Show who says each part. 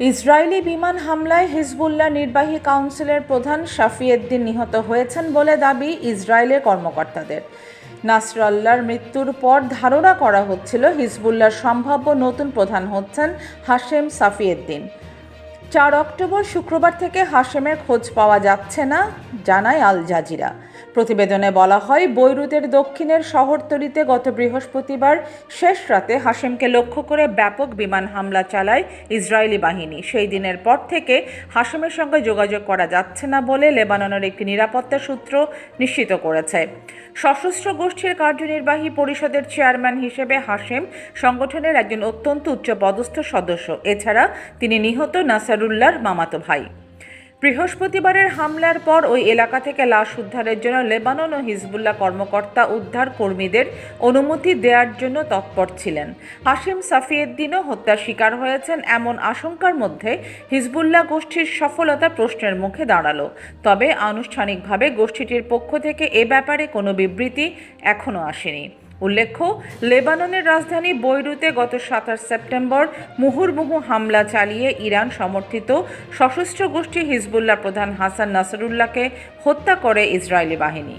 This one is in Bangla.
Speaker 1: ইসরায়েলি বিমান হামলায় হিজবুল্লাহ নির্বাহী কাউন্সিলের প্রধান শাফিয়েদ্দিন নিহত হয়েছেন বলে দাবি ইসরায়েলের কর্মকর্তাদের। নাসরাল্লার মৃত্যুর পর ধারণা করা হচ্ছিল হিজবুল্লাহর সম্ভাব্য নতুন প্রধান হচ্ছেন হাশেম সাফিয়েদ্দিন। চার অক্টোবর শুক্রবার থেকে হাশেমের খোঁজ পাওয়া যাচ্ছে না, জানায় আল জাজিরা। প্রতিবেদনে বলা হয়, বৈরুতের দক্ষিণের শহরতলিতে গত বৃহস্পতিবার শেষ রাতে হাশেমকে লক্ষ্য করে ব্যাপক বিমান হামলা চালায় ইসরায়েলি বাহিনী। সেই দিনের পর থেকে হাশেমের সঙ্গে যোগাযোগ করা যাচ্ছে না বলে লেবাননের একটি নিরাপত্তা সূত্র নিশ্চিত করেছে। সশস্ত্র গোষ্ঠীর কার্যনির্বাহী পরিষদের চেয়ারম্যান হিসেবে হাশেম সংগঠনের একজন অত্যন্ত উচ্চপদস্থ সদস্য। এছাড়া তিনি নিহত নাসারুল্লাহর মামাতো ভাই। বৃহস্পতিবারের হামলার পর ওই এলাকা থেকে লাশ উদ্ধারের জন্য লেবানন ও হিজবুল্লাহ কর্মকর্তা উদ্ধার কর্মীদের অনুমতি দেওয়ার জন্য তৎপর ছিলেন। হাশিম সাফিউদ্দিনও হত্যার শিকার হয়েছেন এমন আশঙ্কার মধ্যে হিজবুল্লাহ গোষ্ঠীর সফলতা প্রশ্নের মুখে দাঁড়াল। তবে আনুষ্ঠানিকভাবে গোষ্ঠীটির পক্ষ থেকে এ ব্যাপারে কোনো বিবৃতি এখনও আসেনি। উল্লেখ্য, লেবাননের রাজধানী বৈরুতে গত সাতাশ সেপ্টেম্বর মুহুর্মুহু হামলা চালিয়ে ইরান সমর্থিত সশস্ত্র গোষ্ঠী হিজবুল্লাহ প্রধান হাসান নাসরুল্লাহকে হত্যা করে ইসরায়েলি বাহিনী।